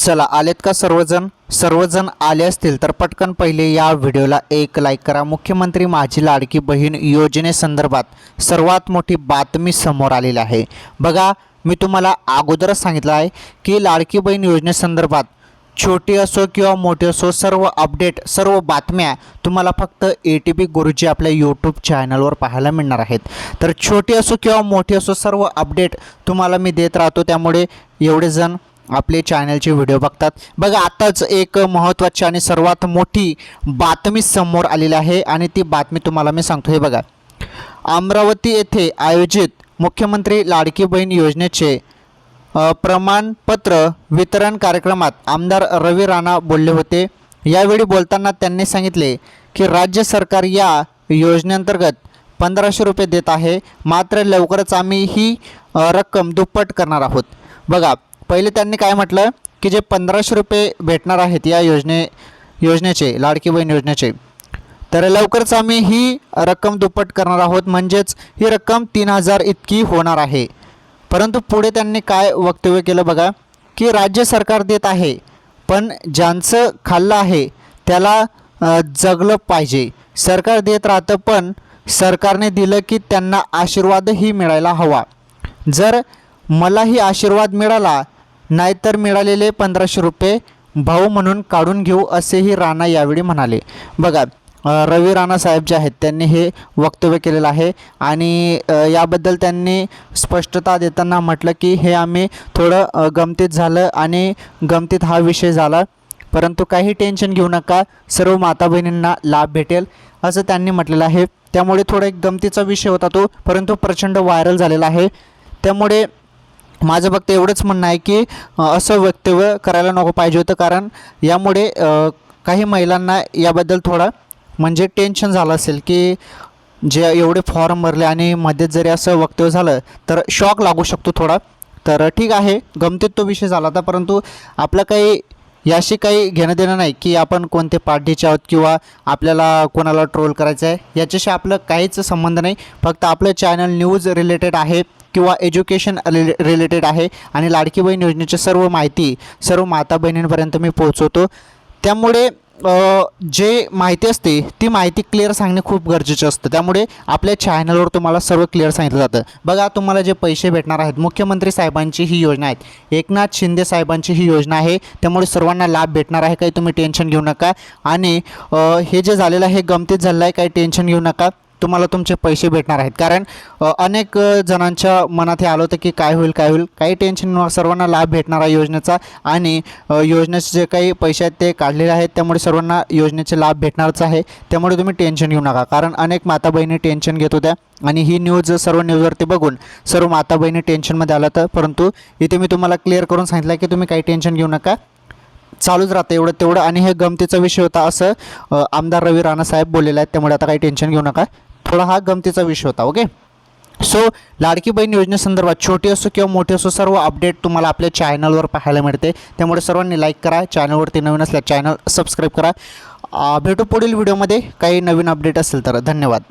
चला आलेत का सर्वजण? सर्वजण आले असतील तर पटकन पहिले या व्हिडिओला एक लाईक करा. मुख्यमंत्री माझी लाडकी बहीण योजनेसंदर्भात सर्वात मोठी बातमी समोर आलेली आहे. बघा मी तुम्हाला अगोदरच सांगितलं आहे की लाडकी बहीण योजनेसंदर्भात छोटी असो किंवा मोठी असो सर्व अपडेट सर्व बातम्या तुम्हाला फक्त ए टी पी गुरुजी आपल्या यूट्यूब चॅनलवर पाहायला मिळणार आहेत. तर छोटी असो किंवा मोठी असो सर्व अपडेट तुम्हाला मी देत राहतो. त्यामुळे एवढे जण आपले चॅनलचे व्हिडिओ बघतात. बघा आताच एक महत्त्वाची आणि सर्वात मोठी बातमी समोर आलेली आहे आणि ती बातमी तुम्हाला मी सांगतो. हे बघा अमरावती येथे आयोजित मुख्यमंत्री लाडकी बहीण योजनेचे प्रमाणपत्र वितरण कार्यक्रमात आमदार रवी राणा बोलले होते. यावेळी बोलताना त्यांनी सांगितले की राज्य सरकार या योजनेअंतर्गत पंधराशे रुपये देत आहे. मात्र लवकरच आम्ही ही रक्कम दुप्पट करणार आहोत. बघा पहिले त्यांनी काय म्हटलं? की जे पंधराशे रुपये भेटणार आहेत या योजने योजनेचे लाडकी बहीण योजनेचे तर लवकरच आम्ही ही रक्कम दुप्पट करणार आहोत. म्हणजेच ही रक्कम तीन हजार इतकी होणार आहे. परंतु पुढे त्यांनी काय वक्तव्य केलं बघा? की राज्य सरकार देत आहे पण ज्यांचं खाल्लं आहे त्याला जगलं पाहिजे. सरकार देत राहतं पण सरकारने दिलं की त्यांना आशीर्वादही मिळायला हवा. जर मलाही आशीर्वाद मिळाला नाहीतर मिळालेले पंधराशे रुपये भाऊ म्हणून काढून घेऊ असेही राणा यावेळी म्हणाले. बघा रवी राणा साहेब जे आहेत त्यांनी हे वक्तव्य केलेलं आहे आणि याबद्दल त्यांनी स्पष्टता देताना म्हटलं की हे आम्ही थोडं गमतीत झालं आणि गमतीत हा विषय झाला. परंतु काही टेन्शन घेऊ नका सर्व माता बहिणींना लाभ भेटेल असं त्यांनी म्हटलेलं आहे. त्यामुळे थोडा एक गमतीचा विषय होता तो परंतु प्रचंड व्हायरल झालेला आहे. त्यामुळे माझं फक्त एवढंच म्हणणं आहे की असं वक्तव्य करायला नको पाहिजे होतं. कारण यामुळे काही महिलांना याबद्दल थोडा म्हणजे टेन्शन झालं असेल की जे एवढे फॉर्म भरले आणि मध्येच जरी असं वक्तव्य झालं तर शॉक लागू शकतो थोडा. तर ठीक आहे गमतीत तो विषय झाला होता. परंतु आपलं काही याशी काही घेणं देणं नाही की आपण कोणते पार्टीचे आहोत किंवा आपल्याला कोणाला ट्रोल करायचं आहे याच्याशी आपलं काहीच संबंध नाही. फक्त आपलं चॅनल न्यूज रिलेटेड आहे किंवा एज्युकेशन रिले रिलेटेड आहे आणि लाडकी बहीण योजनेची सर्व माहिती सर्व माता बहिणींपर्यंत मी पोहोचवतो. त्यामुळे जे माहिती असते ती माहिती क्लिअर सांगणे खूप गरजेचं असतं. त्यामुळे आपल्या चॅनलवर तुम्हाला सर्व क्लिअर सांगितलं जातं. बघा तुम्हाला जे पैसे भेटणार आहेत मुख्यमंत्री साहेबांची ही योजना आहेत. एकनाथ शिंदे साहेबांची ही योजना आहे. त्यामुळे सर्वांना लाभ भेटणार आहे काही तुम्ही टेन्शन घेऊ नका. आणि हे जे झालेलं आहे गमतीत झालेलं आहे काही टेन्शन घेऊ नका. तुम्हाला तुमचे पैसे भेटणार आहेत. कारण अनेक जणांच्या मनात हे आलं होतं की काय होईल काय होईल. काही टेन्शन न सर्वांना लाभ भेटणार आहे योजनेचा आणि योजनेचे जे काही पैसे आहेत ते काढलेले आहेत. त्यामुळे सर्वांना योजनेचे लाभ भेटणारच आहे. त्यामुळे तुम्ही टेन्शन घेऊ नका. कारण अनेक माता बहिणी टेन्शन घेत होत्या आणि ही न्यूज सर्व न्यूजवरती बघून सर्व माता बहिणी टेन्शनमध्ये आलं तर परंतु इथे मी तुम्हाला क्लिअर करून सांगितलं की तुम्ही काही टेन्शन घेऊ नका. चालूच राहतं एवढं तेवढं आणि हे गमतीचा विषय होता असं आमदार रवी राणा साहेब बोललेले आहेत. त्यामुळे आता काही टेन्शन घेऊ नका. थोडा हा गमतीचा विषय होता ओके सो लाडकी बहीण योजनेसंदर्भात छोटी असो किंवा मोठी असो सर्व अपडेट तुम्हाला आपल्या चॅनलवर पाहायला मिळते. त्यामुळे सर्वांनी लाईक करा चॅनलवरती नवीन असल्या चॅनल सबस्क्राईब करा. भेटू पुढील व्हिडिओमध्ये काही नवीन अपडेट असेल तर धन्यवाद.